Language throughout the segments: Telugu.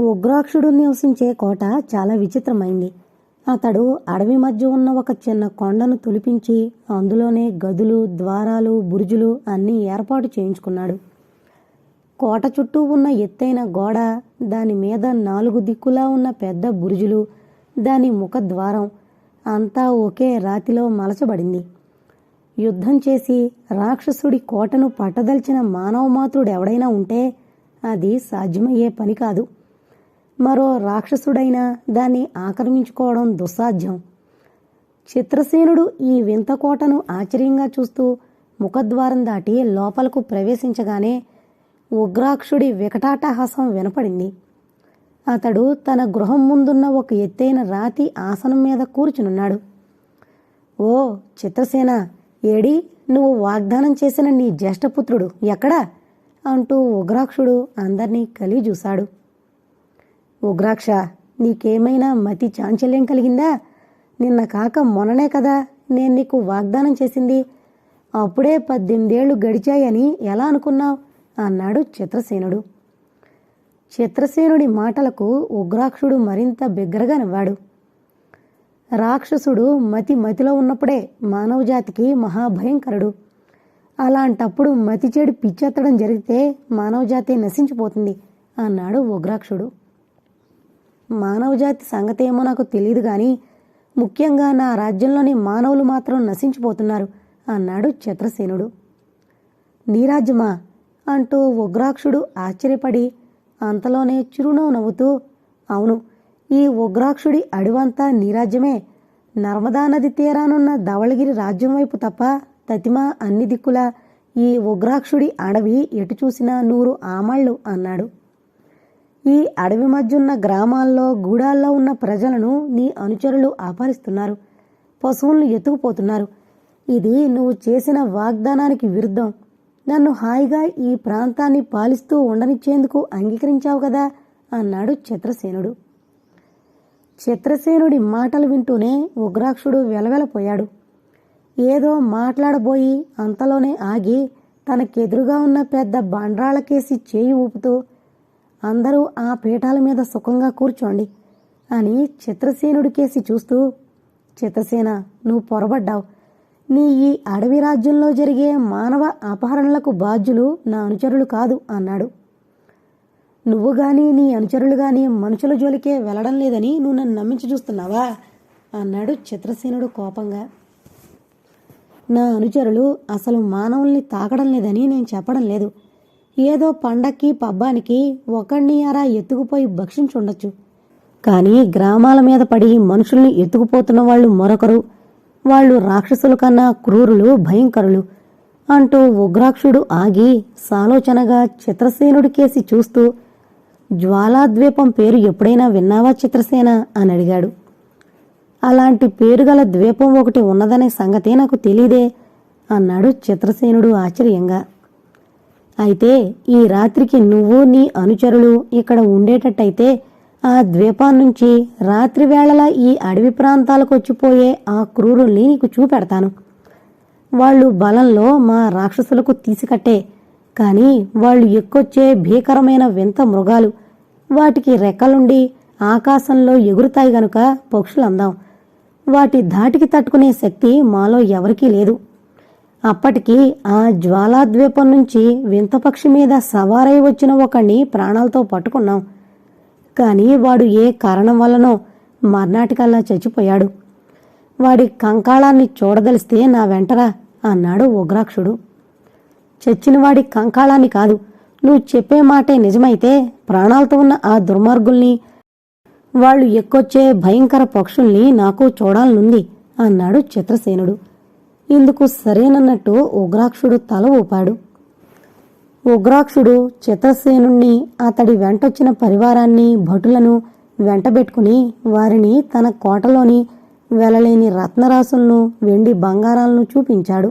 ఉగ్రాక్షుడు నివసించే కోట చాలా విచిత్రమైంది. అతడు అడవి మధ్య ఉన్న ఒక చిన్న కొండను తొలిపించి అందులోనే గదులు ద్వారాలు బురుజులు అన్నీ ఏర్పాటు చేయించుకున్నాడు. కోట చుట్టూ ఉన్న ఎత్తైన గోడ దాని మీద నాలుగు దిక్కులా ఉన్న పెద్ద బురుజులు దాని ముఖద్వారం అంతా ఒకే రాతిలో మలచబడింది. యుద్ధం చేసి రాక్షసుడి కోటను పట్టదలిచిన మానవమాతృడు ఎవడైనా ఉంటే అది సాధ్యమయ్యే పని కాదు. మరో రాక్షసుడైనా దాన్ని ఆక్రమించుకోవడం దుస్సాధ్యం. చిత్రసేనుడు ఈ వింత కోటను ఆశ్చర్యంగా చూస్తూ ముఖద్వారం దాటి లోపలకు ప్రవేశించగానే ఉగ్రాక్షుడి వికటాటహాసం వినపడింది. అతడు తన గృహం ముందున్న ఒక ఎత్తైన రాతి ఆసనం మీద కూర్చునున్నాడు. ఓ చిత్రసేన ఏడి నువ్వు వాగ్దానం చేసిన నీ జ్యేష్ఠపుత్రుడు ఎక్కడా? అంటూ ఉగ్రాక్షుడు అందర్నీ కలిగి చూశాడు ఉగ్రాక్ష నీకేమైనా మతి చాంచల్యం కలిగిందా? నిన్న కాక మొన్ననే కదా నేను నీకు వాగ్దానం చేసింది. అప్పుడే పద్దెనిమిదేళ్ళు గడిచాయని ఎలా అనుకున్నావు? అన్నాడు చిత్రసేనుడు. చిత్రసేనుడి మాటలకు ఉగ్రాక్షుడు మరింత బిగ్గరగా నవ్వాడు. రాక్షసుడు మతి మతిలో ఉన్నప్పుడే మానవజాతికి మహాభయంకరుడు అలాంటప్పుడు మతి చెడు పిచ్చెత్తడం జరిగితే మానవజాతి నశించిపోతుంది అన్నాడు ఉగ్రాక్షుడు. మానవజాతి సంగతేమో నాకు తెలియదు కానీ ముఖ్యంగా నా రాజ్యంలోని మానవులు మాత్రం నశించిపోతున్నారు అన్నాడు చంద్రసేనుడు. నీరాజ్యమా అంటూ ఉగ్రాక్షుడు ఆశ్చర్యపడి అంతలోనే చిరునవ్వు నవ్వుతూ అవును ఈ ఉగ్రాక్షుడి అడివంతా నీరాజ్యమే. నర్మదా నది తీరానున్న ధవళగిరి రాజ్యం వైపు తప్ప తతిమా అన్ని దిక్కులా ఈ ఉగ్రాక్షుడి అడవి ఎటు చూసినా నూరు ఆమళ్ళు అన్నాడు. ఈ అడవి మధ్యున్న గ్రామాల్లో గూడాల్లో ఉన్న ప్రజలను నీ అనుచరులు ఆపరిస్తున్నారు. పశువులను ఎత్తుకుపోతున్నారు. ఇది నువ్వు చేసిన వాగ్దానానికి విరుద్ధం. నన్ను హాయిగా ఈ ప్రాంతాన్ని పాలిస్తూ ఉండనిచ్చేందుకు అంగీకరించావు కదా అన్నాడు చిత్రసేనుడు చిత్రసేనుడి మాటలు వింటూనే ఉగ్రాక్షుడు వెలవెలపోయాడు. ఏదో మాట్లాడబోయి అంతలోనే ఆగి తనకెదురుగా ఉన్న పెద్ద బండ్రాళ్ళకేసి చేయి ఊపుతూ అందరూ ఆ పీఠాల మీద సుఖంగా కూర్చోండి అని చిత్రసేనుడికేసి చూస్తూ చిత్రసేన నువ్వు పొరబడ్డావు. నీ ఈ అడవి రాజ్యంలో జరిగే మానవ అపహరణలకు బాధ్యులు నా అనుచరులు కాదు అన్నాడు. నువ్వు గాని నీ అనుచరులు గాని మనుషుల జోలికే వెళ్ళడం లేదని నువ్వు నన్ను నమ్మించి చూస్తున్నావా? అన్నాడు చిత్రసేనుడు కోపంగా. నా అనుచరులు అసలు మానవుల్ని తాకడం లేదని నేను చెప్పడం లేదు. ఏదో పండక్కి పబ్బానికి ఒకడిని అరా ఎత్తుకుపోయి భక్షించుండొచ్చు. కానీ గ్రామాల మీద పడి మనుషుల్ని ఎత్తుకుపోతున్న వాళ్ళు మరొకరు. వాళ్ళు రాక్షసుల కన్నా క్రూరులు భయంకరులు అంటూ ఉగ్రాక్షుడు ఆగి సాలోచనగా చిత్రసేనుడికేసి చూస్తూ జ్వాలాద్వీపం పేరు ఎప్పుడైనా విన్నావా చిత్రసేన? అని అడిగాడు. అలాంటి పేరుగల ద్వీపం ఒకటి ఉన్నదనే సంగతే నాకు తెలీదే అన్నాడు చిత్రసేనుడు ఆశ్చర్యంగా. అయితే ఈ రాత్రికి నువ్వు నీ అనుచరులు ఇక్కడ ఉండేటట్టయితే ఆ ద్వీపాన్నించి రాత్రి వేళలా ఈ అడవి ప్రాంతాలకు వచ్చిపోయే ఆ క్రూరుల్ని నీకు చూపెడతాను. వాళ్ళు బలంలో మా రాక్షసులకు తీసికట్టే కానీ వాళ్ళు ఎక్కొచ్చే భీకరమైన వింత మృగాలు. వాటికి రెక్కలుండి ఆకాశంలో ఎగురుతాయి గనుక పక్షులందాం. వాటి ధాటికి తట్టుకునే శక్తి మాలో ఎవరికీ లేదు. అప్పటికి ఆ జ్వాలాద్వీపం నుంచి వింతపక్షి మీద సవారై వచ్చిన ఒకణ్ణి ప్రాణాలతో పట్టుకున్నాం. కానీ వాడు ఏ కారణం వల్లనో మర్నాటికల్లా చచ్చిపోయాడు. వాడి కంకాళాన్ని చూడదలిస్తే నా వెంటరా అన్నాడు ఉగ్రాక్షుడు. చచ్చినవాడి కంకాళాన్ని కాదు నువ్వు చెప్పే మాటే నిజమైతే ప్రాణాలతో ఉన్న ఆ దుర్మార్గుల్ని వాళ్ళు ఎక్కొచ్చే భయంకర పక్షుల్ని నాకు చూడాలనుంది అన్నాడు చిత్రసేనుడు. ఇందుకు సరేనన్నట్టు ఉగ్రాక్షుడు తల ఊపాడు. ఉగ్రాక్షుడు చిత్రసేనుణ్ణి అతడి వెంటొచ్చిన పరివారాన్ని భటులను వెంటబెట్టుకుని వారిని తన కోటలోని వెలలేని రత్నరాసులను వెండి బంగారాలను చూపించాడు.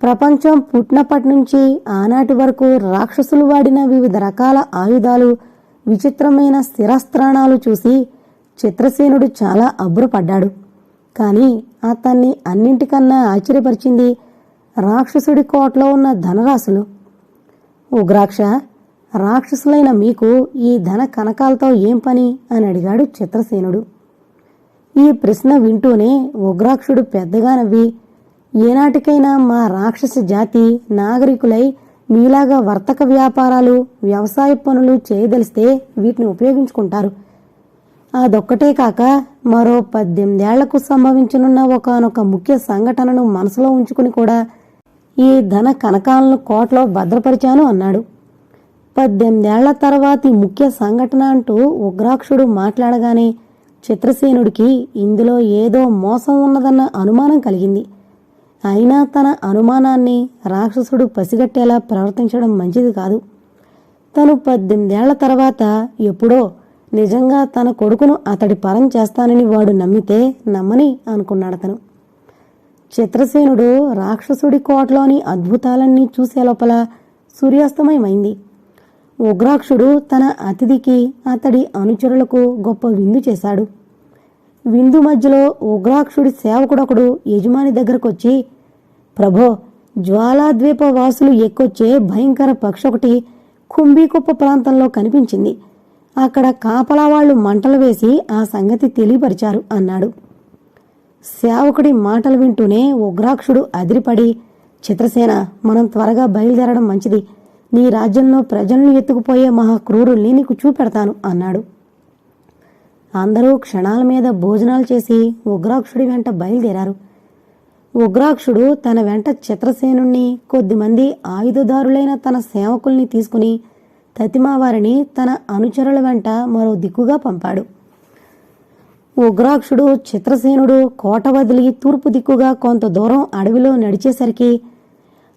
ప్రపంచం పుట్టినప్పటి నుంచి ఆనాటి వరకు రాక్షసులు వాడిన వివిధ రకాల ఆయుధాలు విచిత్రమైన స్థిరస్త్రాణాలు చూసి చిత్రసేనుడు చాలా అబ్బురపడ్డాడు. కానీ అతన్ని అన్నింటికన్నా ఆశ్చర్యపరిచింది రాక్షసుడి కోటలో ఉన్న ధనరాశులు. ఉగ్రాక్ష రాక్షసులైన మీకు ఈ ధన కనకాలతో ఏం పని? అని అడిగాడు చిత్రసేనుడు. ఈ ప్రశ్న వింటూనే ఉగ్రాక్షుడు పెద్దగా నవ్వి ఏనాటికైనా మా రాక్షస జాతి నాగరికులై మీలాగా వర్తక వ్యాపారాలు వ్యవసాయ పనులు చేయదలిస్తే వీటిని ఉపయోగించుకుంటారు. అదొక్కటే కాక మరో పద్దెనిమిదేళ్ళకు సంభవించనున్న ఒకనొక ముఖ్య సంఘటనను మనసులో ఉంచుకుని కూడా ఈ ధన కనకాలను కోటలో భద్రపరిచాను అన్నాడు. పద్దెనిమిదేళ్ళ తర్వాతి ముఖ్య సంఘటన అంటూ ఉగ్రాక్షుడు మాట్లాడగానే చిత్రసేనుడికి ఇందులో ఏదో మోసం ఉన్నదన్న అనుమానం కలిగింది. అయినా తన అనుమానాన్ని రాక్షసుడు పసిగట్టేలా ప్రవర్తించడం మంచిది కాదు. తను పద్దెనిమిదేళ్ళ తర్వాత ఎప్పుడో నిజంగా తన కొడుకును అతడి పరం చేస్తానని వాడు నమ్మితే నమ్మని అనుకున్నాడతను చిత్రసేనుడు రాక్షసుడి కోటలోని అద్భుతాలన్నీ చూసే లోపల సూర్యాస్తమయమైంది. ఉగ్రాక్షుడు తన అతిథికి అతడి అనుచరులకు గొప్ప విందు చేశాడు. విందు మధ్యలో ఉగ్రాక్షుడి సేవకుడొకడు యజమాని దగ్గరకొచ్చి ప్రభో జ్వాలాద్వీప వాసులు ఎక్కొచ్చే భయంకర పక్షి ఒకటి కుంభీకుప్ప ప్రాంతంలో కనిపించింది. అక్కడ కాపలా వాళ్ళు మంటలు వేసి ఆ సంగతి తెలియపరిచారు అన్నాడు. సేవకుడి మాటలు వింటూనే ఉగ్రాక్షుడు అదిరిపడి చిత్రసేన మనం త్వరగా బయలుదేరడం మంచిది. నీ రాజ్యంలో ప్రజలను ఎత్తుకుపోయే మహా క్రూరుల్ని నీకు చూపెడతాను అన్నాడు. అందరూ క్షణాల మీద భోజనాలు చేసి ఉగ్రాక్షుడి వెంట బయలుదేరారు. ఉగ్రాక్షుడు తన వెంట చిత్రసేనుణ్ణి కొద్దిమంది ఆయుధదారులైన తన సేవకుల్ని తీసుకుని తతిమావారిని తన అనుచరుల వెంట మరో దిక్కుగా పంపాడు. ఉగ్రాక్షుడు చిత్రసేనుడు కోట వదిలి తూర్పు దిక్కుగా కొంత దూరం అడవిలో నడిచేసరికి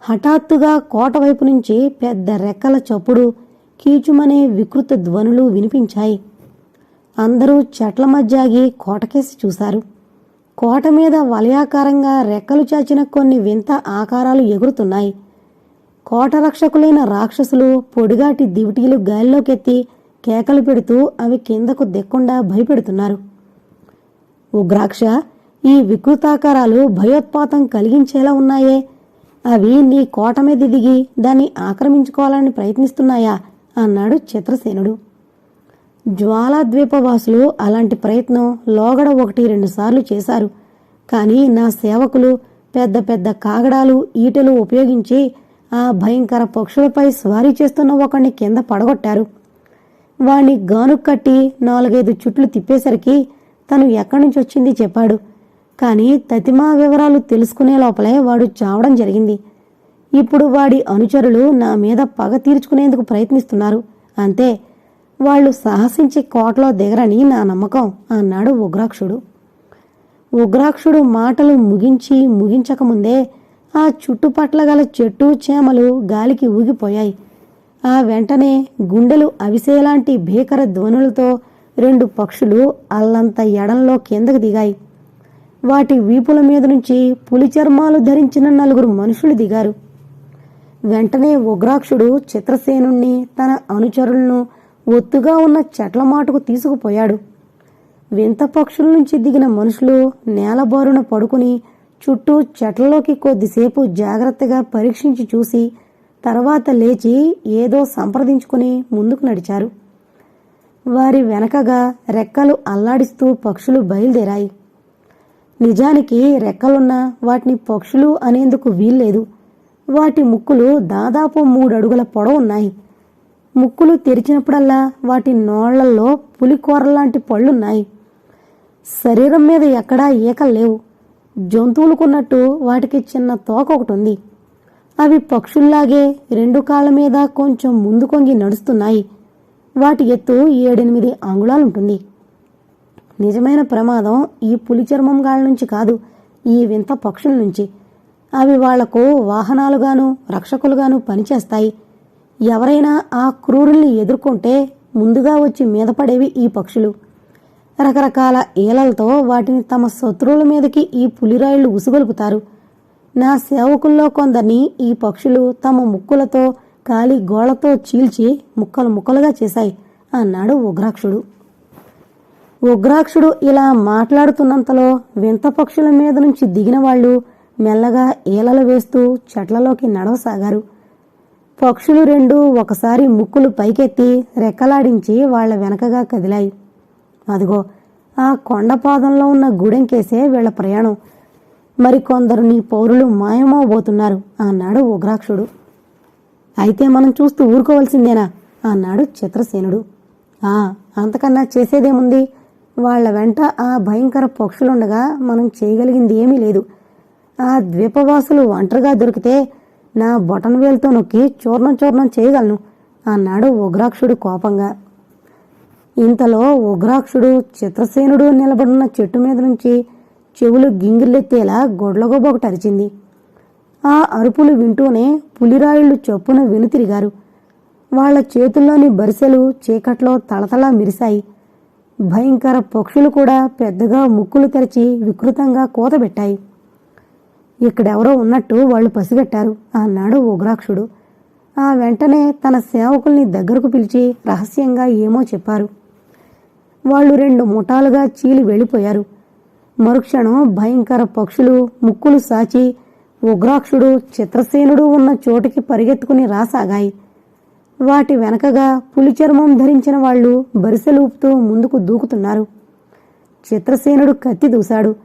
హఠాత్తుగా కోట వైపు నుంచి పెద్ద రెక్కల చప్పుడు కీచుమనే వికృత ధ్వనులు వినిపించాయి. అందరూ చెట్ల మధ్య ఆగి కోటకేసి చూశారు. కోట మీద వలయాకారంగా రెక్కలు చాచిన కొన్ని వింత ఆకారాలు ఎగురుతున్నాయి. కోట రక్షకులైన రాక్షసులు పొడిగాటి దివిటీలు గాలిలోకెత్తి కేకలు పెడుతూ అవి కిందకు దిక్కుండా భయపెడుతున్నారు. ఉగ్రాక్ష ఈ వికృతాకారాలు భయోత్పాతం కలిగించేలా ఉన్నాయే? అవి నీ కోట మీద దిగి దాన్ని ఆక్రమించుకోవాలని ప్రయత్నిస్తున్నాయా? అన్నాడు చిత్రసేనుడు. జ్వాలాద్వీపవాసులు అలాంటి ప్రయత్నం లోగడ ఒకటి రెండుసార్లు చేశారు. కానీ నా సేవకులు పెద్ద పెద్ద కాగడాలు ఈటలు ఉపయోగించి ఆ భయంకర పక్షులపై స్వారీ చేస్తున్న ఒకడిని కింద పడగొట్టారు. వాణ్ణి గాను కట్టి నాలుగైదు చుట్లు తిప్పేసరికి తను ఎక్కడి నుంచి వచ్చింది చెప్పాడు. కానీ తతిమా వివరాలు తెలుసుకునే లోపలే వాడు చావడం జరిగింది. ఇప్పుడు వాడి అనుచరులు నా మీద పగ తీర్చుకునేందుకు ప్రయత్నిస్తున్నారు. అంతే వాళ్ళు సాహసించి కోటలో దిగరని నా నమ్మకం అన్నాడు ఉగ్రాక్షుడు. ఉగ్రాక్షుడు మాటలు ముగించి ముగించకముందే ఆ చుట్టుపట్ల గల చెట్టు చేమలు గాలికి ఊగిపోయాయి. ఆ వెంటనే గుండెలు అవిసేలాంటి భీకర ధ్వనులతో రెండు పక్షులు అల్లంత ఎడంలో కిందకు దిగాయి. వాటి వీపుల మీద నుంచి పులి చర్మాలు ధరించిన నలుగురు మనుషులు దిగారు. వెంటనే ఉగ్రాక్షుడు చిత్రసేనుణ్ణి తన అనుచరులను ఒత్తుగా ఉన్న చెట్ల మాటకు తీసుకుపోయాడు. వింత పక్షుల నుంచి దిగిన మనుషులు నేలబారున పడుకుని చుట్టూ చెట్లలోకి కొద్దిసేపు జాగ్రత్తగా పరీక్షించి చూసి తర్వాత లేచి ఏదో సంప్రదించుకుని ముందుకు నడిచారు. వారి వెనకగా రెక్కలు అల్లాడిస్తూ పక్షులు బయలుదేరాయి. నిజానికి రెక్కలున్నా వాటిని పక్షులు అనేందుకు వీల్లేదు. వాటి ముక్కులు దాదాపు మూడు అడుగుల పొడవున్నాయి ముక్కులు తెరిచినప్పుడల్లా వాటి నోళ్ళల్లో పులికూరలాంటి పళ్ళున్నాయి. శరీరం మీద ఎక్కడా ఈకలు లేవు. జంతువులకున్నట్టు వాటికి చిన్న తోక ఒకటి ఉంది. అవి పక్షుల్లాగే రెండు కాళ్ళ మీద కొంచెం ముందు కొంగి నడుస్తున్నాయి. వాటి ఎత్తు ఏడెనిమిది అంగుళాలుంటుంది నిజమైన ప్రమాదం ఈ పులి చర్మం గాళ్ళ నుంచి కాదు ఈ వింత పక్షుల నుంచి. అవి వాళ్ళకు వాహనాలుగాను రక్షకులుగాను పనిచేస్తాయి. ఎవరైనా ఆ క్రూరుల్ని ఎదుర్కొంటే ముందుగా వచ్చి మీద పడేవి ఈ పక్షులు. రకరకాల ఈలలతో వాటిని తమ శత్రువుల మీదకి ఈ పులిరాయిళ్ళు ఉసుగొలుపుతారు. నా సేవకుల్లో కొందరిని ఈ పక్షులు తమ ముక్కులతో కాలి గోళ్ళతో చీల్చి ముక్కలు ముక్కలుగా చేశాయి అన్నాడు ఉగ్రాక్షుడు. ఉగ్రాక్షుడు ఇలా మాట్లాడుతున్నంతలో వింత పక్షుల మీద నుంచి దిగిన వాళ్ళు మెల్లగా ఈలలు వేస్తూ చెట్లలోకి నడవసాగారు. పక్షులు రెండు ఒకసారి ముక్కులు పైకెత్తి రెక్కలాడించి వాళ్ళ వెనకగా కదిలాయి. అదిగో ఆ కొండపాదంలో ఉన్న గూడెంకేసే వీళ్ళ ప్రయాణం. మరికొందరు నీ పౌరులు మాయమవబోతున్నారు అన్నాడు ఉగ్రాక్షుడు. అయితే మనం చూస్తూ ఊరుకోవలసిందేనా అన్నాడు చిత్రసేనుడు ఆ అంతకన్నా చేసేదేముంది? వాళ్ళ వెంట ఆ భయంకర పక్షులుండగా మనం చేయగలిగింది ఏమీ లేదు. ఆ ద్వీపవాసులు ఒంటరిగా దొరికితే నా బొటన్ వేలుతో నొక్కి చూర్ణం చూర్ణం చేయగలను అన్నాడు ఉగ్రాక్షుడు కోపంగా. ఇంతలో ఉగ్రాక్షుడు చిత్రసేనుడు నిలబడిన చెట్టు మీద నుంచి చెవులు గింగిర్లెత్తేలా గొడ్లగొబ్బ ఒకటి అరిచింది. ఆ అరుపులు వింటూనే పులిరాయుళ్ళు చొప్పున వెనుతిరిగారు. వాళ్ళ చేతుల్లోని బరిసెలు చీకట్లో తళతళ మెరిశాయి. భయంకర పక్షులు కూడా పెద్దగా ముక్కులు తెరిచి వికృతంగా కూతబెట్టాయి ఇక్కడెవరో ఉన్నట్టు వాళ్ళు పసిగట్టారు అన్నాడు ఉగ్రాక్షుడు. ఆ వెంటనే తన సేవకుల్ని దగ్గరకు పిలిచి రహస్యంగా ఏమో చెప్పారు. వాళ్ళు రెండు ముఠాలుగా చీలి వెళ్ళిపోయారు. మరుక్షణం భయంకర పక్షులు ముక్కులు సాచి ఉగ్రాక్షుడు చిత్రసేనుడు ఉన్న చోటికి పరిగెత్తుకుని రాసాగాయి. వాటి వెనకగా పులి చర్మం ధరించిన వాళ్ళు బరిసెలూపుతూ ముందుకు దూకుతున్నారు. చిత్రసేనుడు కత్తి దూశాడు.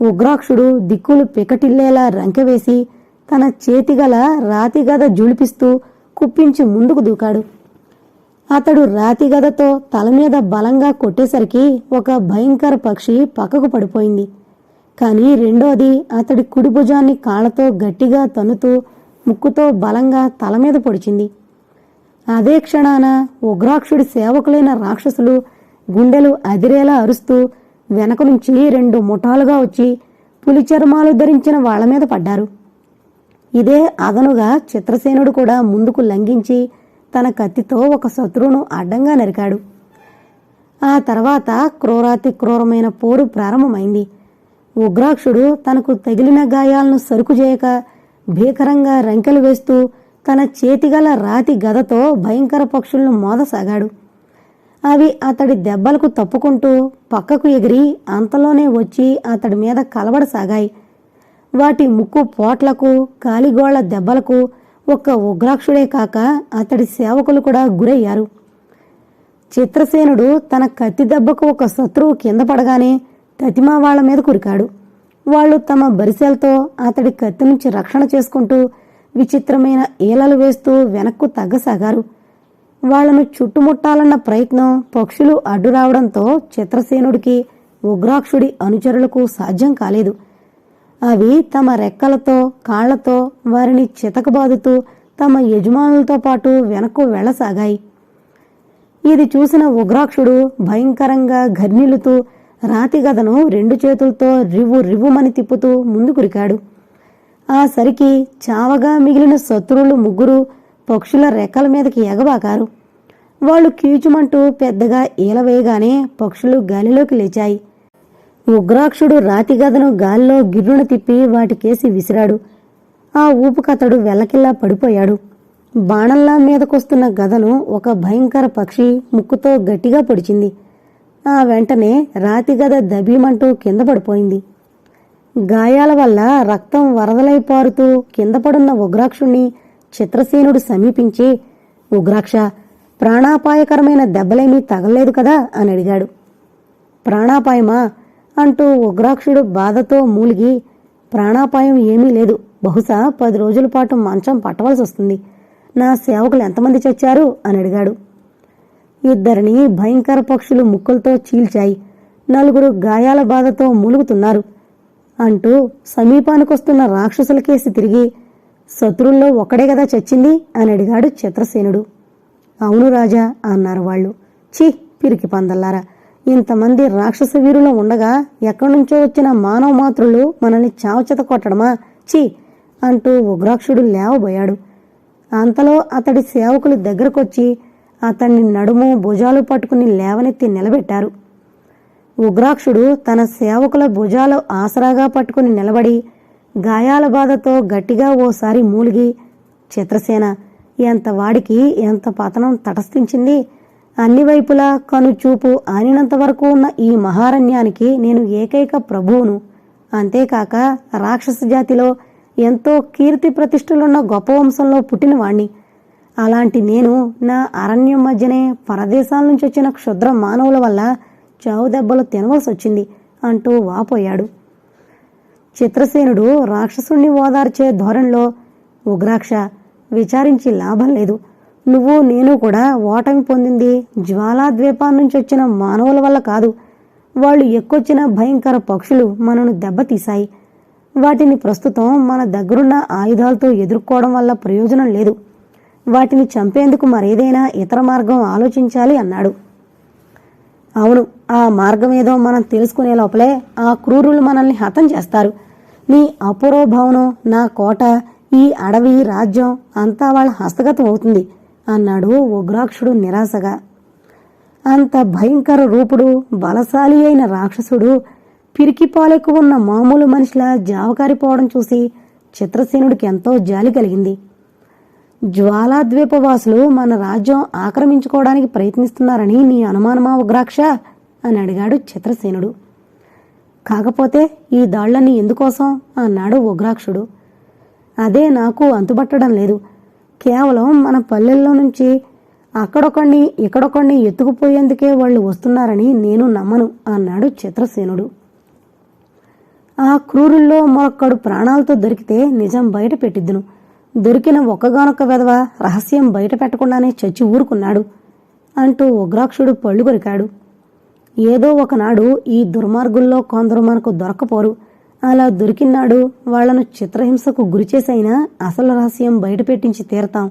ఉగ్రాక్షుడు దిక్కులు పికటిల్లేలా రంకెవేసి తన చేతిగల రాతిగద జుళిపిస్తూ కుప్పించి ముందుకు దూకాడు. అతడు రాతి గదతో తల మీద బలంగా కొట్టేసరికి ఒక భయంకర పక్షి పక్కకు పడిపోయింది. కానీ రెండోది అతడి కుడి భుజాన్ని కాళ్ళతో గట్టిగా తనుతూ ముక్కుతో బలంగా తల మీద పొడిచింది. అదే క్షణాన ఉగ్రాక్షుడి సేవకులైన రాక్షసులు గుండెలు అదిరేలా అరుస్తూ వెనక నుంచి రెండు ముఠాలుగా వచ్చి పులి చర్మాలు ధరించిన వాళ్ళ మీద పడ్డారు. ఇదే అదనుగా చిత్రసేనుడు కూడా ముందుకు లంఘించి తన కత్తితో ఒక శత్రువును అడ్డంగా నరికాడు. ఆ తర్వాత క్రూరాతి క్రూరమైన పోరు ప్రారంభమైంది. ఉగ్రాక్షుడు తనకు తగిలిన గాయాలను సరుకు చేయక భీకరంగా రంకెలు వేస్తూ తన చేతిగల రాతి గదతో భయంకర పక్షులను మోదసాగాడు. అవి అతడి దెబ్బలకు తప్పుకుంటూ పక్కకు ఎగిరి అంతలోనే వచ్చి అతడి మీద కలబడసాగాయి వాటి ముక్కు పోట్లకు కాలిగోళ్ళ దెబ్బలకు ఒక్క ఉగ్రాక్షుడే కాక అతడి సేవకులు కూడా గురయ్యారు. చిత్రసేనుడు తన కత్తి దెబ్బకు ఒక శత్రువు కింద పడగానే తతిమా వాళ్ళ మీద కురికాడు. వాళ్ళు తమ బరిసెలతో అతడి కత్తి నుంచి రక్షణ చేసుకుంటూ విచిత్రమైన ఈలలు వేస్తూ వెనక్కు తగ్గసాగారు. వాళ్ళను చుట్టుముట్టాలన్న ప్రయత్నం పక్షులు అడ్డు రావడంతో చిత్రసేనుడికి ఉగ్రాక్షుడి అనుచరులకు సాధ్యం కాలేదు. అవి తమ రెక్కలతో కాళ్ళతో వారిని చితకబాదుతూ తమ యజమానులతో పాటు వెనక్కు వెళ్ళసాగాయి. ఇది చూసిన ఉగ్రాక్షుడు భయంకరంగా ఘర్నిలుతూ రాతిగదను రెండు చేతులతో రివ్వు రివ్వుమని తిప్పుతూ ముందుకురికాడు. ఆ సరికి చావగా మిగిలిన శత్రువులు ముగ్గురు పక్షుల రెక్కల మీదకి ఎగబాకారు. వాళ్ళు కీచుమంటూ పెద్దగా ఈలవేయగానే పక్షులు గాలిలోకి లేచాయి. ఉగ్రాక్షుడు రాతిగదను గాలిలో గిర్రున తిప్పి వాటికేసి విసిరాడు. ఆ ఊపుకతడు వెల్లకిల్లా పడిపోయాడు. బాణంలా మీదకొస్తున్న గదను ఒక భయంకర పక్షి ముక్కుతో గట్టిగా పొడిచింది. ఆ వెంటనే రాతిగద దబీమంటూ కింద పడిపోయింది. గాయాల వల్ల రక్తం వరదలై పారుతూ కింద పడున్న ఉగ్రాక్షుణ్ణి చిత్రసేనుడు సమీపించి ఉగ్రాక్ష ప్రాణాపాయకరమైన దెబ్బలేమీ తగలేదు కదా? అని అడిగాడు. ప్రాణాపాయమా? అంటూ ఉగ్రాక్షుడు బాధతో మూలిగి ప్రాణాపాయం ఏమీ లేదు. బహుశా పది రోజుల పాటు మంచం పట్టవలసి వస్తుంది. నా సేవకులు ఎంతమంది చచ్చారు? అని అడిగాడు. ఇద్దరిని భయంకర పక్షులు ముక్కలతో చీల్చాయి. నలుగురు గాయాల బాధతో మూలుగుతున్నారు. అంటూ సమీపానికొస్తున్న రాక్షసులకేసి తిరిగి శత్రుల్లో ఒక్కడే కదా చచ్చింది? అని అడిగాడు చిత్రసేనుడు అవును రాజా అన్నారు వాళ్ళు. ఛీ పిరికి పందల్లారా ఇంతమంది రాక్షస వీరులు ఉండగా ఎక్కడి నుంచో వచ్చిన మానవ మాతృలు మనల్ని చావచెత కొట్టడమా? ఛీ! అంటూ ఉగ్రాక్షుడు లేవబోయాడు. అంతలో అతడి సేవకులు దగ్గరకొచ్చి అతన్ని నడుము భుజాలు పట్టుకుని లేవనెత్తి నిలబెట్టారు. ఉగ్రాక్షుడు తన సేవకుల భుజాలు ఆసరాగా పట్టుకుని నిలబడి గాయాల బాధతో గట్టిగా ఓసారి మూలిగి చిత్రసేన ఎంత వాడికి ఎంత పతనం తటస్థించింది? అన్ని వైపులా కనుచూపు ఆనినంత వరకు ఉన్న ఈ మహారణ్యానికి నేను ఏకైక ప్రభువును. అంతేకాక రాక్షస జాతిలో ఎంతో కీర్తి ప్రతిష్టలున్న గొప్ప వంశంలో పుట్టినవాణ్ణి. అలాంటి నేను నా అరణ్యం మధ్యనే పరదేశాల నుంచి వచ్చిన క్షుద్ర మానవుల వల్ల చావు దెబ్బలు తినవలసి వచ్చింది అంటూ వాపోయాడు. చిత్రసేనుడు రాక్షసుణ్ణి ఓదార్చే ధోరణిలో ఉగ్రాక్ష విచారించి లాభం లేదు. నువ్వు నేను కూడా ఓటమి పొందింది. జ్వాలాద్వీపం నుంచి వచ్చిన మానవుల వల్ల కాదు. వాళ్ళు ఎక్కువచ్చిన భయంకర పక్షులు మనను దెబ్బతీశాయి. వాటిని ప్రస్తుతం మన దగ్గరున్న ఆయుధాలతో ఎదుర్కోవడం వల్ల ప్రయోజనం లేదు. వాటిని చంపేందుకు మరేదైనా ఇతర మార్గం ఆలోచించాలి అన్నాడు. అవును ఆ మార్గం ఏదో మనం తెలుసుకునే లోపలే ఆ క్రూరులు మనల్ని హతం చేస్తారు. నీ అపూర్వ భవనం నా కోట ఈ అడవి రాజ్యం అంతా వాళ్ళ హస్తగతం అవుతుంది. అన్నాడు ఉగ్రాక్షుడు నిరాశగా. అంత భయంకర రూపుడు బలశాలి అయిన రాక్షసుడు పిరికిపాలకు ఉన్న మామూలు మనిషిలా జావకారిపోవడం చూసి చిత్రసేనుడికి ఎంతో జాలి కలిగింది. జ్వాలాద్వీపవాసులు మన రాజ్యం ఆక్రమించుకోవడానికి ప్రయత్నిస్తున్నారని నీ అనుమానమా ఉగ్రాక్ష అని అడిగాడు చిత్రసేనుడు. కాకపోతే ఈ దాళ్ళన్నీ ఎందుకోసం? అన్నాడు ఉగ్రాక్షుడు అదే నాకు అంతుబట్టడం లేదు. కేవలం మన పల్లెల్లో నుంచి అక్కడొకడిని ఇక్కడొకడిని ఎత్తుకుపోయేందుకే వాళ్ళు వస్తున్నారని నేను నమ్మను అన్నాడు చిత్రసేనుడు ఆ క్రూరుల్లో మరొక్కడు ప్రాణాలతో దొరికితే నిజం బయట పెట్టిద్దును. దొరికిన ఒక్కగానొక్క వెధవ రహస్యం బయట పెట్టకుండానే చచ్చి ఊరుకున్నాడు అంటూ ఉగ్రాక్షుడు పళ్ళు కొరికాడు. ఏదో ఒకనాడు ఈ దుర్మార్గుల్లో కొందరు మనకు దొరకపోరు. అలా దొరికినాడు. వాళ్ళను చిత్రహింసకు గురిచేసైనా అసలు రహస్యం బయటపెట్టించి తీరతాం.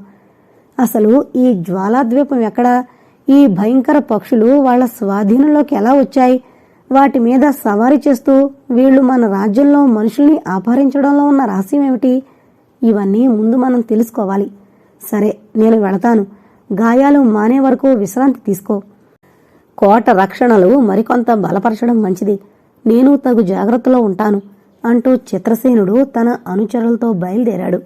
అసలు ఈ జ్వాలాద్వీపం ఎక్కడ? ఈ భయంకర పక్షులు వాళ్ళ స్వాధీనంలోకి ఎలా వచ్చాయి? వాటి మీద సవారీ చేస్తూ వీళ్ళు మన రాజ్యంలో మనుషుల్ని అపహరించడంలో ఉన్న రహస్యం ఏమిటి? ఇవన్నీ ముందు మనం తెలుసుకోవాలి. సరే నేను వెళతాను. గాయాలు మానే వరకు విశ్రాంతి తీసుకో. కోట రక్షణలు మరికొంత బలపరచడం మంచిది. నేను తగు జాగ్రత్తలో ఉంటాను. అంటూ చిత్రసేనుడు తన అనుచరులతో బయలుదేరాడు.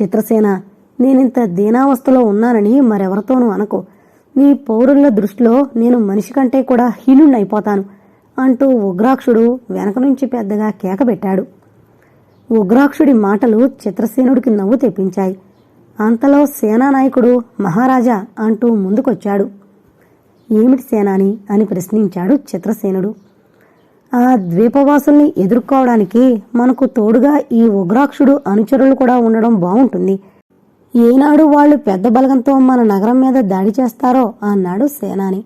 చిత్రసేన నేనింత దీనావస్థలో ఉన్నానని మరెవరితోనూ అనకు. నీ పౌరుల దృష్టిలో నేను మనిషి కంటే కూడా హీనుణ్ణైపోతాను అంటూ ఉగ్రాక్షుడు వెనక నుంచి పెద్దగా కేకబెట్టాడు. ఉగ్రాక్షుడి మాటలు చిత్రసేనుడికి నవ్వు తెప్పించాయి. అంతలో సేనానాయకుడు మహారాజా అంటూ ముందుకొచ్చాడు. ఏమిటి సేనాని అని ప్రశ్నించాడు చిత్రసేనుడు. ఆ ద్వీపవాసుల్ని ఎదుర్కోవడానికి మనకు తోడుగా ఈ ఉగ్రాక్షుడు అనుచరులు కూడా ఉండడం బాగుంటుంది ఏనాడు వాళ్ళు పెద్ద బలగంతో మన నగరం మీద దాడి చేస్తారో అన్నాడు సేనాని.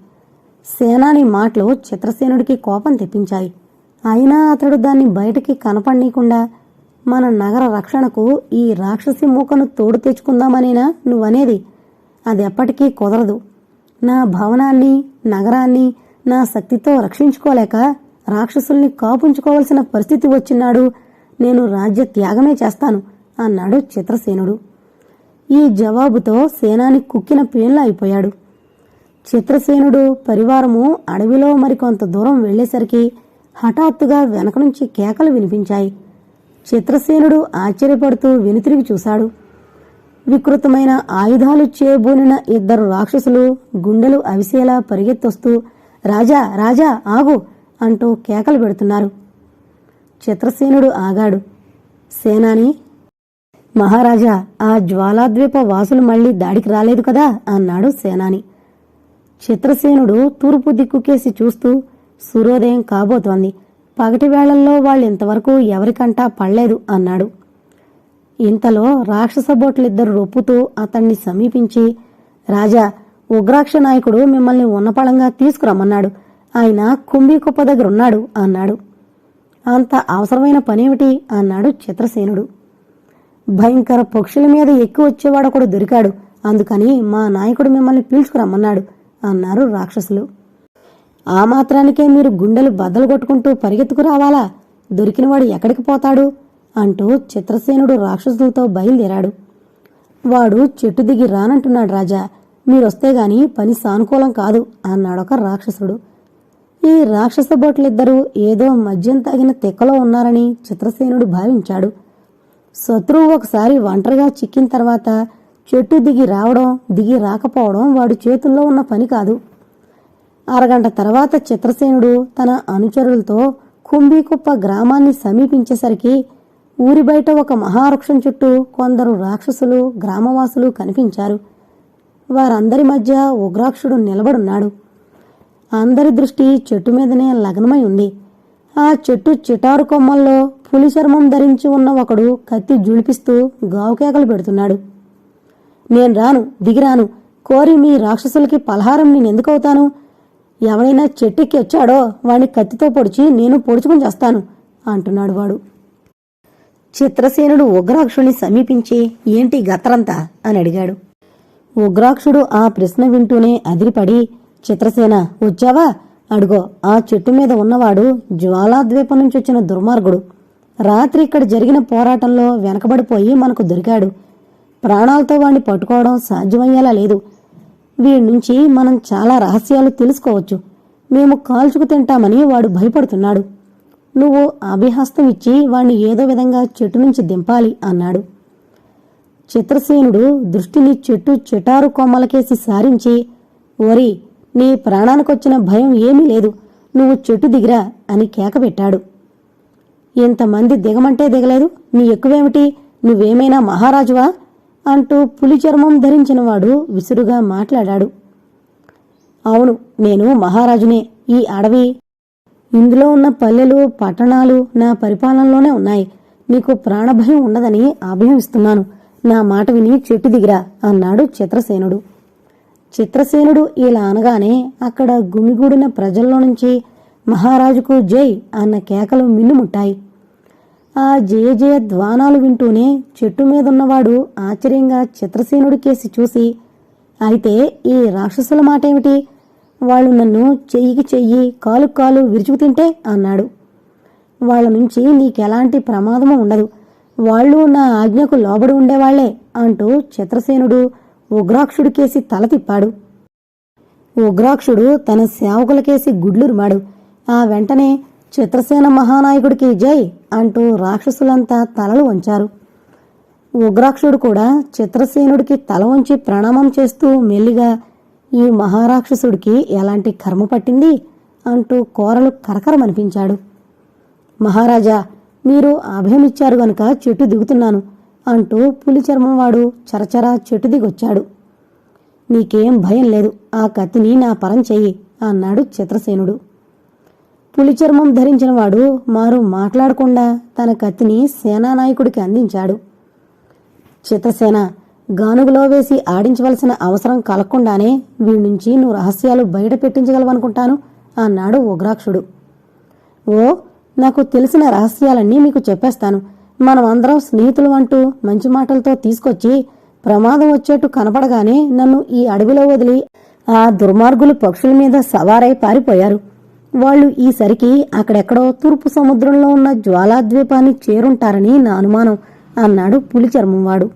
సేనాని మాటలు చిత్రసేనుడికి కోపం తెప్పించాయి. అయినా అతడు దాన్ని బయటికి కనపడనీయకుండా మన నగర రక్షణకు ఈ రాక్షసి మూకను తోడు తెచ్చుకుందామనేనా నువ్వనేది? అది ఎప్పటికీ కుదరదు. నా భవనాన్ని నగరాన్ని నా శక్తితో రక్షించుకోలేక రాక్షసుల్ని కాపుంచుకోవలసిన పరిస్థితి వచ్చినాడు. నేను రాజ్య త్యాగమే చేస్తాను అన్నాడు చిత్రసేనుడు. ఈ జవాబుతో సేనాని కుక్కిన పేన్లా అయిపోయాడు. చిత్రసేనుడు పరివారము అడవిలో మరికొంత దూరం వెళ్ళేసరికి హఠాత్తుగా వెనక నుంచి కేకలు వినిపించాయి. చిత్రసేనుడు ఆశ్చర్యపడుతూ వెనుతిరిగి చూశాడు. వికృతమైన ఆయుధాలు చేబూనిన ఇద్దరు రాక్షసులు గుండెలు అవిసేలా పరిగెత్తొస్తూ రాజా రాజా ఆగు! అంటూ కేకలు పెడుతున్నారు. చిత్రసేనుడు ఆగాడు. సేనాని మహారాజా ఆ జ్వాలాద్వీప వాసులు మళ్ళీ దాడికి రాలేదు కదా? అన్నాడు సేనాని. చిత్రసేనుడు తూర్పు దిక్కుకేసి చూస్తూ సూర్యోదయం కాబోతోంది. పగటి వేళల్లో వాళ్ళింతవరకు ఎవరికంటా పడలేదు అన్నాడు. ఇంతలో రాక్షస బోట్లిద్దరు రొప్పుతూ అతన్ని సమీపించి రాజా ఉగ్రాక్ష నాయకుడు మిమ్మల్ని ఉన్నపళంగా తీసుకురమ్మన్నాడు. ఆయన కుంభీ కుప్ప దగ్గర ఉన్నాడు అన్నాడు. అంత అవసరమైన పనేమిటి? అన్నాడు చిత్రసేనుడు. భయంకర పక్షుల మీద ఎక్కువ వచ్చేవాడొకడు దొరికాడు. అందుకని మా నాయకుడు మిమ్మల్ని పీల్చుకురమ్మన్నాడు అన్నారు రాక్షసులు. ఆ మాత్రానికే మీరు గుండెలు బద్దలు కొట్టుకుంటూ పరిగెత్తుకు రావాలా దొరికినవాడు ఎక్కడికి పోతాడు? అంటూ చిత్రసేనుడు రాక్షసులతో బయలుదేరాడు. వాడు చెట్టు దిగి రానంటున్నాడు రాజా మీరొస్తే గాని పని సానుకూలం కాదు అన్నాడొక రాక్షసుడు. ఈ రాక్షస బోట్లిద్దరూ ఏదో మద్యం తాగిన తెక్కలో ఉన్నారని చిత్రసేనుడు భావించాడు. శత్రువు ఒకసారి ఒంటరిగా చిక్కిన తర్వాత చెట్టు దిగి రావడం దిగి రాకపోవడం వాడి చేతుల్లో ఉన్న పని కాదు. అరగంట తర్వాత చిత్రసేనుడు తన అనుచరులతో కుంభీకుప్ప గ్రామాన్ని సమీపించేసరికి ఊరి బయట ఒక మహావృక్షం చుట్టూ కొందరు రాక్షసులు గ్రామవాసులు కనిపించారు. వారందరి మధ్య ఉగ్రాక్షుడు నిలబడున్నాడు. అందరి దృష్టి చెట్టు మీదనే లగ్నమై ఉంది. ఆ చెట్టు చిటారు కొమ్మల్లో పులి చర్మం ధరించి ఉన్న ఒకడు కత్తి జుళిపిస్తూ గావుకేకలు పెడుతున్నాడు. నేను రాను దిగిరాను. కోరి మీ రాక్షసులకి పలహారం నేనెందుకవుతాను ఎవడైనా చెట్టుకి వచ్చాడో వాణ్ణి కత్తితో పొడిచి నేను పొడుచుకుని చేస్తాను అంటున్నాడు వాడు. చిత్రసేనుడు ఉగ్రాక్షుణ్ణి సమీపించి ఏంటి గత్రంతా? అని అడిగాడు. ఉగ్రాక్షుడు ఆ ప్రశ్న వింటూనే అదిరిపడి చిత్రసేన వచ్చావా? అడుగో. ఆ చెట్టు మీద ఉన్నవాడు జ్వాలాద్వీపం నుంచి వచ్చిన దుర్మార్గుడు. రాత్రి ఇక్కడ జరిగిన పోరాటంలో వెనకబడిపోయి మనకు దొరికాడు. ప్రాణాలతో వాణ్ణి పట్టుకోవడం సాధ్యమయ్యేలా లేదు. వీడి నుంచి మనం చాలా రహస్యాలు తెలుసుకోవచ్చు. మేము కాల్చుకు తింటామని వాడు భయపడుతున్నాడు. నువ్వు అభిహస్తం ఇచ్చి వాణ్ణి ఏదో విధంగా చెట్టు నుంచి దింపాలి అన్నాడు. చిత్రసేనుడు దృష్టిని చెట్టు చిటారు కొమ్మలకేసి సారించి ఓరి నీ ప్రాణానికొచ్చిన భయం ఏమీ లేదు. నువ్వు చెట్టు దిగిరా అని కేకపెట్టాడు ఇంతమంది దిగమంటే దిగలేదు. నీ ఎక్కువేమిటి? నువ్వేమైనా మహారాజువా? అంటూ పులి చర్మం ధరించినవాడు విసురుగా మాట్లాడాడు. అవును నేను మహారాజునే. ఈ అడవి ఇందులో ఉన్న పల్లెలు పట్టణాలు నా పరిపాలనలోనే ఉన్నాయి. నీకు ప్రాణభయం ఉండదని అభయమిస్తున్నాను నా మాట విని చెట్టు దిగిరా అన్నాడు చిత్రసేనుడు. చిత్రసేనుడు ఇలా అనగానే అక్కడ గుమిగూడిన ప్రజల్లో నుంచి మహారాజుకు జై అన్న కేకలు మిన్నుముట్టాయి. ఆ జయ జయ ధ్వానాలు వింటూనే చెట్టు మీదున్నవాడు ఆశ్చర్యంగా చిత్రసేనుడి కేసి చూసి అయితే ఈ రాక్షసుల మాటేమిటి? వాళ్ళు నన్ను చెయ్యికి చెయ్యి కాలు కాలు విరుచుకు తింటే అన్నాడు. వాళ్ళ నుంచి నీకెలాంటి ప్రమాదము ఉండదు. వాళ్ళు నా ఆజ్ఞకు లోబడి ఉండేవాళ్ళే అంటూ చిత్రసేనుడు ఉగ్రాక్షుడికేసి తల తిప్పాడు. ఉగ్రాక్షుడు తన సేవకులకేసి గుడ్లురుమాడు. ఆ వెంటనే చిత్రసేన మహానాయకుడికి జై అంటూ రాక్షసులంతా తలలు వంచారు. ఉగ్రాక్షుడు కూడా చిత్రసేనుడికి తల వంచి ప్రణామం చేస్తూ మెల్లిగా ఈ మహారాక్షసుడికి ఎలాంటి కర్మ పట్టింది? అంటూ కోరలు కరకరమనిపించాడు. మహారాజా మీరు అభయమిచ్చారు గనుక చెట్టు దిగుతున్నాను. అంటూ పులి చర్మం వాడు చరచరా చెట్టు దిగొచ్చాడు. నీకేం భయం లేదు ఆ కత్తిని నా పరం చెయ్యి అన్నాడు చిత్రసేనుడు. పులి చర్మం ధరించిన వాడు మారు మాట్లాడకుండా తన కత్తిని సేనానాయకుడికి అందించాడు. చిత్రసేన గానుగులో వేసి ఆడించవలసిన అవసరం కలగకుండానే వీడి నుంచి నువ్వు రహస్యాలు బయట పెట్టించగలవనుకుంటాను అన్నాడు ఉగ్రాక్షుడు. ఓ నాకు తెలిసిన రహస్యాలన్నీ మీకు చెప్పేస్తాను. మనం అందరం స్నేహితులు అంటూ మంచి మాటలతో తీసుకొచ్చి ప్రమాదం వచ్చేట్టు కనపడగానే నన్ను ఈ అడవిలో వదిలి ఆ దుర్మార్గులు పక్షుల మీద సవారై పారిపోయారు. వాళ్ళు ఈసరికి అక్కడెక్కడో తూర్పు సముద్రంలో ఉన్న జ్వాలాద్వీపాన్ని చేరుంటారని నా అనుమానం అన్నాడు పులిచర్మంవాడు.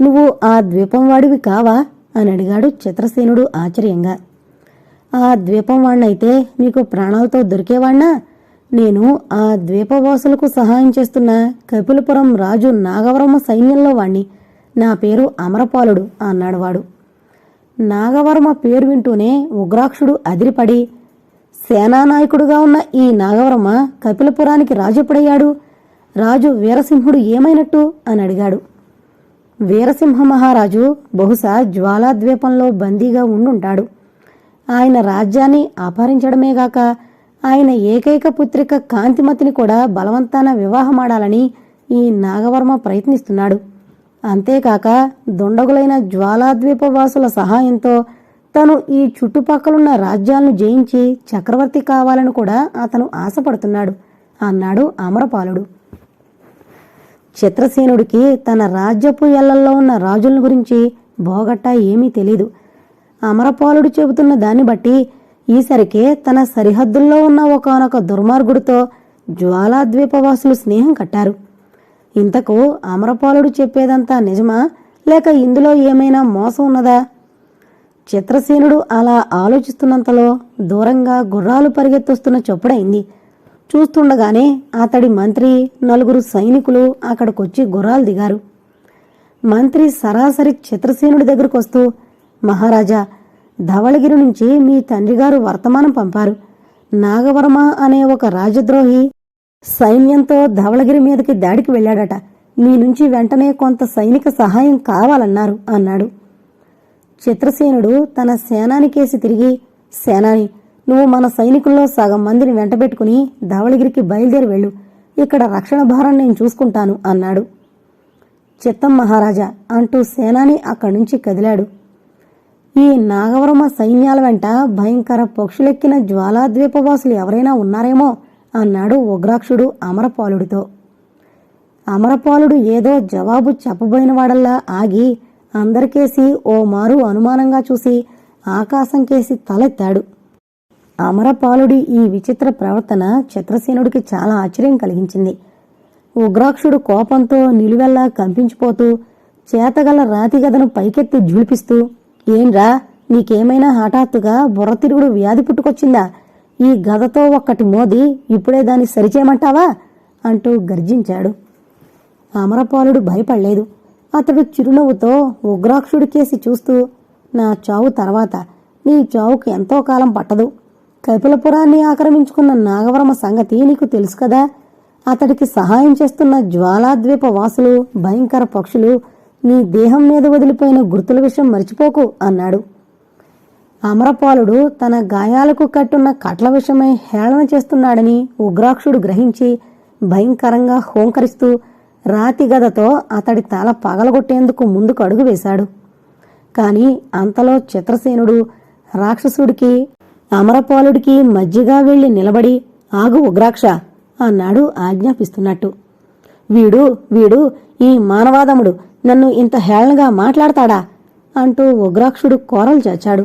నువ్వు ఆ ద్వీపం వాడివి కావా? అని అడిగాడు చిత్రసేనుడు ఆశ్చర్యంగా. ఆ ద్వీపం వాణ్ణైతే మీకు ప్రాణాలతో దొరికేవాణ్ణా? నేను ఆ ద్వీపవాసులకు సహాయం చేస్తున్న కపిలపురం రాజు నాగవరమ సైన్యంలో వాణ్ణి. నా పేరు అమరపాలుడు అన్నాడు వాడు. నాగవర్మ పేరు వింటూనే ఉగ్రాక్షుడు అదిరిపడి సేనానాయకుడుగా ఉన్న ఈ నాగవర్మ కపిలపురానికి రాజెప్పుడయ్యాడు రాజు వీరసింహుడు ఏమైనట్టు? అని అడిగాడు. వీరసింహ మహారాజు బహుశా జ్వాలాద్వీపంలో బందీగా ఉండుంటాడు. ఆయన రాజ్యాన్ని అపహరించడమేగాక ఆయన ఏకైక పుత్రిక కాంతిమతిని కూడా బలవంతాన వివాహమాడాలని ఈ నాగవర్మ ప్రయత్నిస్తున్నాడు. అంతేకాక దుండగులైన జ్వాలాద్వీపవాసుల సహాయంతో తను ఈ చుట్టుపక్కలున్న రాజ్యాలను జయించి చక్రవర్తి కావాలని కూడా అతను ఆశపడుతున్నాడు అన్నాడు అమరపాలుడు. చిత్రసేనుడికి తన రాజ్యపు ఎల్లల్లో ఉన్న రాజుల గురించి బోగట్టా ఏమీ తెలీదు. అమరపాలుడు చెబుతున్న దాన్ని బట్టి ఈసరికే తన సరిహద్దుల్లో ఉన్న ఒకనొక దుర్మార్గుడితో జ్వాలాద్వీపవాసులు స్నేహం కట్టారు. ఇంతకు అమరపాలుడు చెప్పేదంతా నిజమా? లేక ఇందులో ఏమైనా మోసం ఉన్నదా? చిత్రసేనుడు అలా ఆలోచిస్తున్నంతలో దూరంగా గుర్రాలు పరిగెత్తొస్తున్న చొప్పుడైంది. చూస్తుండగానే అతడి మంత్రి నలుగురు సైనికులు అక్కడికొచ్చి గుర్రాలు దిగారు. మంత్రి సరాసరి చిత్రసేనుడి దగ్గరకు వస్తూ మహారాజా ధవళగిరి నుంచి మీ తండ్రిగారు వర్తమానం పంపారు. నాగవర్మ అనే ఒక రాజద్రోహి సైన్యంతో ధవళగిరి మీదకి దాడికి వెళ్ళాడట. మీ నుంచి వెంటనే కొంత సైనిక సహాయం కావాలన్నారు అన్నాడు. చిత్రసేనుడు తన సేనానికేసి తిరిగి సేనాని నువ్వు మన సైనికుల్లో సగం మందిని వెంటబెట్టుకుని ధవళగిరికి బయలుదేరి వెళ్ళు. ఇక్కడ రక్షణ భారం నేను చూసుకుంటాను అన్నాడు. చిత్తం మహారాజా అంటూ సేనాని అక్కడి నుంచి కదిలాడు. ఈ నాగవరమ సైన్యాల వెంట భయంకర పక్షులెక్కిన జ్వాలాద్వీపవాసులు ఎవరైనా ఉన్నారేమో అన్నాడు ఉగ్రాక్షుడు అమరపాలుడితో. అమరపాలుడు ఏదో జవాబు చెప్పబోయినవాడల్లా ఆగి అందరికేసి ఓ మారు అనుమానంగా చూసి ఆకాశం కేసి తలెత్తాడు అమరపాలుడి ఈ విచిత్ర ప్రవర్తన చిత్రసేనుడికి చాలా ఆశ్చర్యం కలిగించింది. ఉగ్రాక్షుడు కోపంతో నిలువెల్లా కంపించిపోతూ చేతగల రాతిగదను పైకెత్తి ఝుళిపిస్తూ ఏంరా నీకేమైనా హఠాత్తుగా బుర్రతిరుగుడు వ్యాధి పుట్టుకొచ్చిందా? ఈ గదతో ఒక్కటి మోది ఇప్పుడే దాన్ని సరిచేయమంటావా? అంటూ గర్జించాడు. అమరపాలుడు భయపడలేదు. అతడు చిరునవ్వుతో ఉగ్రాక్షుడి కేసి చూస్తూ నా చావు తర్వాత నీ చావుకు ఎంతో కాలం పట్టదు. కపిలపురాన్ని ఆక్రమించుకున్న నాగవరమ సంగతి నీకు తెలుసు కదా? అతడికి సహాయం చేస్తున్న జ్వాలాద్వీప వాసులు భయంకర పక్షులు నీ దేహం మీద వదిలిపోయిన గుర్తుల విషయం మర్చిపోకు అన్నాడు. అమరపాలుడు తన గాయాలకు కట్టున్న కట్ల విషయమై హేళన చేస్తున్నాడని ఉగ్రాక్షుడు గ్రహించి భయంకరంగా హోంకరిస్తూ రాతి గదతో అతడి తల పగలగొట్టేందుకు ముందుకు అడుగు వేశాడు. కాని అంతలో చిత్రసేనుడు రాక్షసుడికి అమరపాలుడికి మధ్యగా వెళ్ళి నిలబడి ఆగు ఉగ్రాక్ష అన్నాడు ఆజ్ఞాపిస్తున్నట్టు. వీడు వీడు ఈ మానవాదముడు. నన్ను ఇంత హేళనగా మాట్లాడతాడా? అంటూ ఉగ్రాక్షుడు కోరలు చేచాడు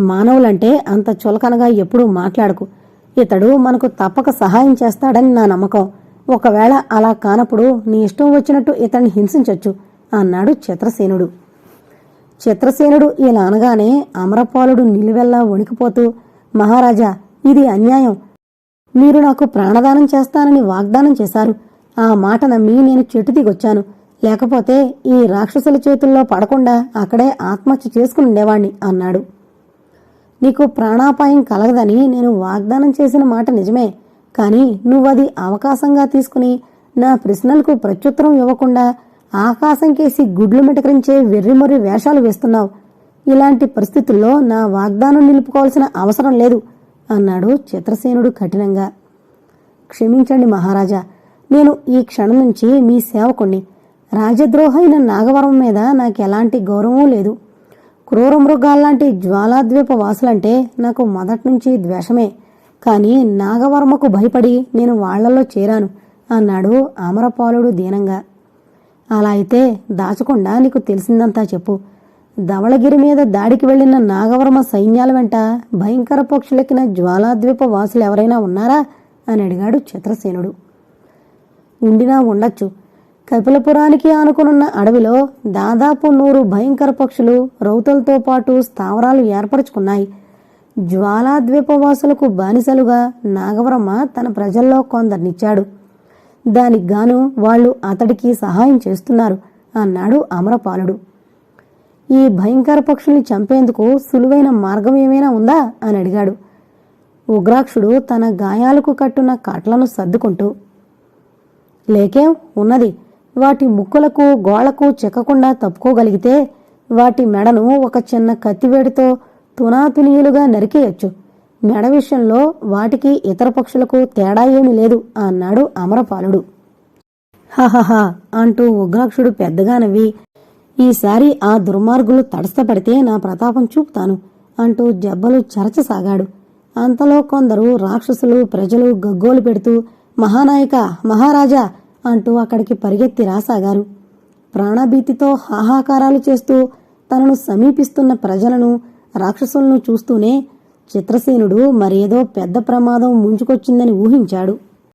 మానవులంటే అంత చులకనగా ఎప్పుడూ మాట్లాడకు. ఇతడు మనకు తప్పక సహాయం చేస్తాడని నా నమ్మకం. ఒకవేళ అలా కానప్పుడు నీ ఇష్టం వచ్చినట్టు ఇతన్ని హింసించొచ్చు అన్నాడు చిత్రసేనుడు చిత్రసేనుడు ఇలా అనగానే అమరపాలుడు నిలువెల్లా వణికిపోతూ మహారాజా ఇది అన్యాయం. మీరు నాకు ప్రాణదానం చేస్తానని వాగ్దానం చేశారు. ఆ మాట నమ్మి నేను చెట్టు దిగొచ్చాను. లేకపోతే ఈ రాక్షసుల చేతుల్లో పడకుండా అక్కడే ఆత్మహత్య చేసుకుని ఉండేవాణ్ణి అన్నాడు. నీకు ప్రాణాపాయం కలగదని నేను వాగ్దానం చేసిన మాట నిజమే కానీ నువ్వది అవకాశంగా తీసుకుని నా ప్రశ్నలకు ప్రత్యుత్తరం ఇవ్వకుండా ఆకాశం కేసి గుడ్లు మిటకరించే వెర్రిమొర్రి వేషాలు వేస్తున్నావు. ఇలాంటి పరిస్థితుల్లో నా వాగ్దానం నిలుపుకోవాల్సిన అవసరం లేదు అన్నాడు చిత్రసేనుడు కఠినంగా. క్షమించండి మహారాజా నేను ఈ క్షణం నుంచి మీ సేవకుణ్ణి. రాజద్రోహైన నాగవరం మీద నాకు ఎలాంటి గౌరవం లేదు. క్రూర మృగాల్లాంటి జ్వాలాద్వీప వాసులంటే నాకు మొదటి నుంచి ద్వేషమే. కానీ నాగవర్మకు భయపడి నేను వాళ్ళలో చేరాను. అన్నాడు అమరపాలుడు దీనంగా. అలా అయితే దాచకుండా నీకు తెలిసిందంతా చెప్పు. ధవళగిరి మీద దాడికి వెళ్ళిన నాగవర్మ సైన్యాల వెంట భయంకర పక్షులెక్కిన జ్వాలాద్వీప వాసులు ఎవరైనా ఉన్నారా? అని అడిగాడు చిత్రసేనుడు ఉండినా ఉండొచ్చు. కపిలపురానికి ఆనుకునున్న అడవిలో దాదాపు నూరు భయంకర పక్షులు రౌతులతో పాటు స్థావరాలు ఏర్పరచుకున్నాయి. జ్వాలాద్వీపవాసులకు బానిసలుగా నాగవరమ్మ తన ప్రజల్లో కొందరినిచ్చాడు. దానికి గాను వాళ్ళు అతడికి సహాయం చేస్తున్నారు అన్నాడు అమరపాలుడు. ఈ భయంకర పక్షుల్ని చంపేందుకు సులువైన మార్గం ఏమైనా ఉందా? అని అడిగాడు. ఉగ్రాక్షుడు తన గాయాలకు కట్టున్న కట్లను సర్దుకుంటూ లేకేం? ఉన్నది. వాటి ముక్కులకు గోళ్ళకు చెక్కకుండా తప్పుకోగలిగితే వాటి మెడను ఒక చిన్న కత్తివేడితో తునాతునీయులుగా నరికేయొచ్చు. మెడ విషయంలో వాటికి ఇతర పక్షులకు తేడా ఏమీ లేదు అన్నాడు అమరపాలుడు. హహహా అంటూ ఉగ్రాక్షుడు పెద్దగా నవ్వి ఈసారి ఆ దుర్మార్గులు తడస్తపడితే నా ప్రతాపం చూపుతాను అంటూ జబ్బలు చరచసాగాడు. అంతలో కొందరు రాక్షసులు ప్రజలు గగ్గోలు పెడుతూ మహానాయక మహారాజా అంటూ అక్కడికి పరిగెత్తి రాసాగారు. ప్రాణభీతితో హాహాకారాలు చేస్తూ తనను సమీపిస్తున్న ప్రజలను రాక్షసులను చూస్తూనే చిత్రసేనుడు మరేదో పెద్ద ప్రమాదం ముంచుకొచ్చిందని ఊహించాడు.